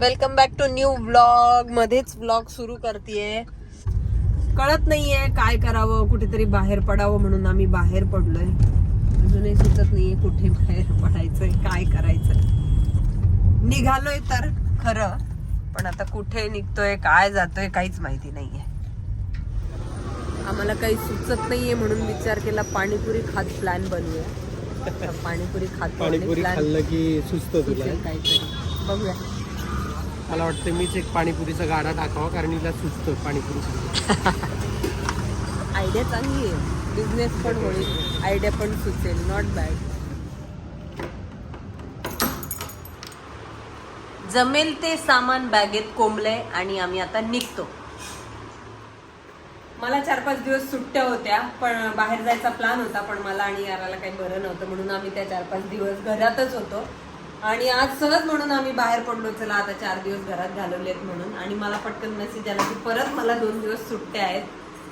Welcome back to new vlog मध्येच vlog सुरू करतेय. कळत नाहीये काय करावं कुठेतरी बाहेर पडावं म्हणून आम्ही बाहेर पडलोय. अजूनही सुचत नाहीये कुठे बाहेर पडायचंय काय करायचंय. निघालोय तर खरं पण आता कुठे निघतोय काय जातोय काहीच माहिती नाहीये. आम्हाला काही सुचत नाहीये म्हणून विचार केला पाणीपुरी खात प्लॅन बनवूया. पाणीपुरी खातो पाणीपुरी खाल्लं की सुस्त तुला. काहीतरी. बघूया. मला वाटतं मीच एक पाणीपुरीचा गाडा टाकावा कारण हिला सुचतो पाणीपुरी आयडिया चांगली आहे. बिझनेस पण होईल. आयडिया पण सुचेल. नॉट बॅड जमेल ते सामान बॅगेत कोंबलंय आणि आम्ही आता निघतो. मला चार पाच दिवस सुट्ट्या होत्या पण बाहेर जायचा प्लॅन होता पण मला आणि याराला काही बरं नव्हतं म्हणून आम्ही त्या चार पाच दिवस घरातच होतो. आणि आज सहज म्हणून आम्ही बाहेर पडलो चला आता चार दिवस घरात घालवलेत म्हणून. आणि मला पटकन मेसेज आला की परत मला दोन दिवस सुट्ट्या आहेत.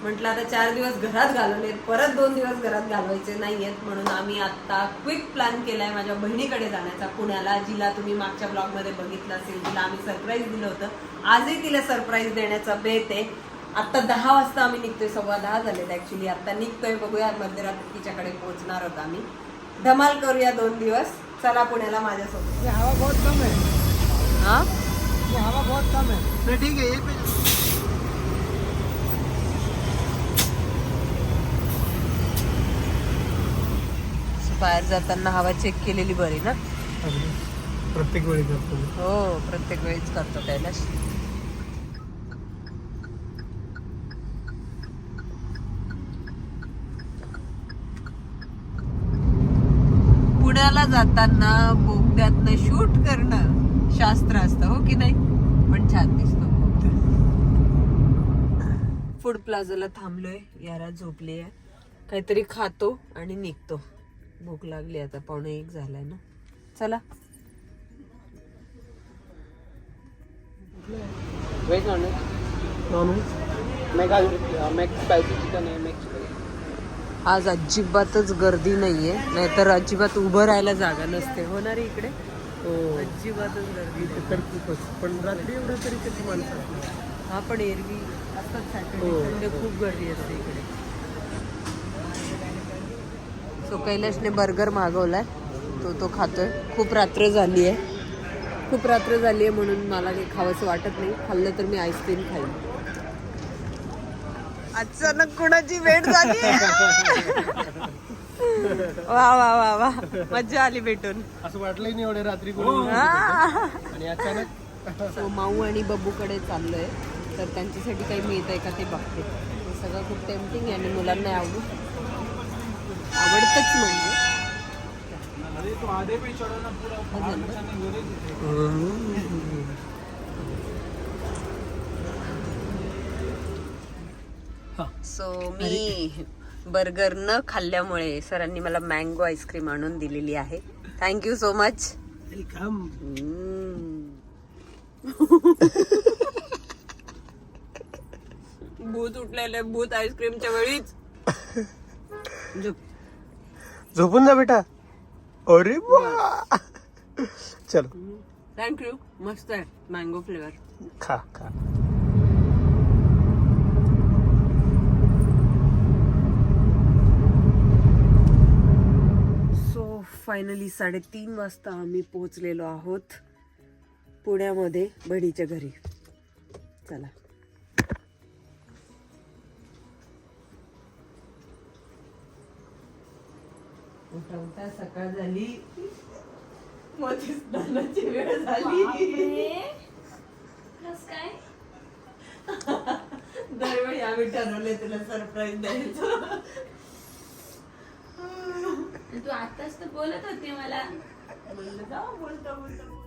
म्हटलं आता चार दिवस घरात घालवलेत परत दोन दिवस घरात घालवायचे नाहीयेत म्हणून आम्ही आता क्विक प्लॅन केलाय माझ्या बहिणीकडे जाण्याचा पुण्याला जिला तुम्ही मागच्या ब्लॉगमध्ये बघितलं असेल तिला आम्ही सरप्राईज दिलं होतं. आजही तिला सरप्राईज देण्याचा बेत आहे. आता दहा वाजता आम्ही निघतोय सव्वा दहा झालेत ॲक्च्युली आता निघतोय बघूया मध्यरात्री तिच्याकडे पोहोचणार आहोत आम्ही. धमाल करूया दोन दिवस. चला पुण्याला माझ्यासोबत. हवा बहुत कम है। हा? ये हवा बहुत कम है। नहीं ठीक है ये पे. बाहेर जाताना हवा चेक केलेली बरी ना? अगदी. प्रत्येक वेळी करतो. हो प्रत्येक वेळीच करतो कैलाश. पुण्याला जाताना बोगद्यातनं शूट करणं शास्त्र असतं हो की नाही? पण छान दिसतो फूड प्लाझाला थांबलोय यारा झोपली आहे काहीतरी खातो आणि निघतो. भूक लागली आता पावणे एक झालाय ना. चला. Veg non veg non veg mega Mac spicy chicken आहे मेक चिकन आज अजिबातच गर्दी नाहीये. नाहीतर अजिबात उभं राहायला जागा नसते. होणार इकडे? हो. अजिबातच गर्दी इथे तर खूपच. पण रात्री एवढं तरी कशी माणसं? हा पण एरवी असतात सॅटर्डे हो. संडे खूप गर्दी असते इकडे. सो कैलाशने बर्गर मागवलाय. तो तो खातोय. खूप रात्र झाली आहे खूप रात्र झाली आहे म्हणून मला काही खावंसं वाटत नाही. खाल्लं तर मी आईस्क्रीम खाईन. अचानक कुणाची भेट झाली वा वा वा वा मज्जा आली भेटून असं वाटलंही नाही एवढे रात्री कोणी हा. आणि अचानक सो माऊ आणि बब्बूकडे चाललोय तर त्यांच्यासाठी काही मिळत आहे का ते बघते हे सगळं खूप टेम्पटिंग आहे आणि मुलांना आवडू आवडतच म्हणजे सो मी बर्गर न खाल्ल्यामुळे सरांनी मला मँगो आईस्क्रीम आणून दिलेली आहे. थँक्यू सो मच वेलकम भूत उठलेले भूत आईस्क्रीमच्या वेळीच. झोप. झोपून जा बेटा. अरे चलो. थँक्यू मस्त आहे. मँगो फ्लेवर खा खा सो फायनली साडेतीन वाजता आम्ही पोहोचलेलो आहोत पुण्यामध्ये बहिणीच्या घरी. चला. उठा उठा सकाळ झाली. स्नानाची वेळ झाली. दरवेळी आम्ही ठरवले तुला सरप्राईज द्यायचं. आताच तर बोलत होती मला. बोलतो बोलतो.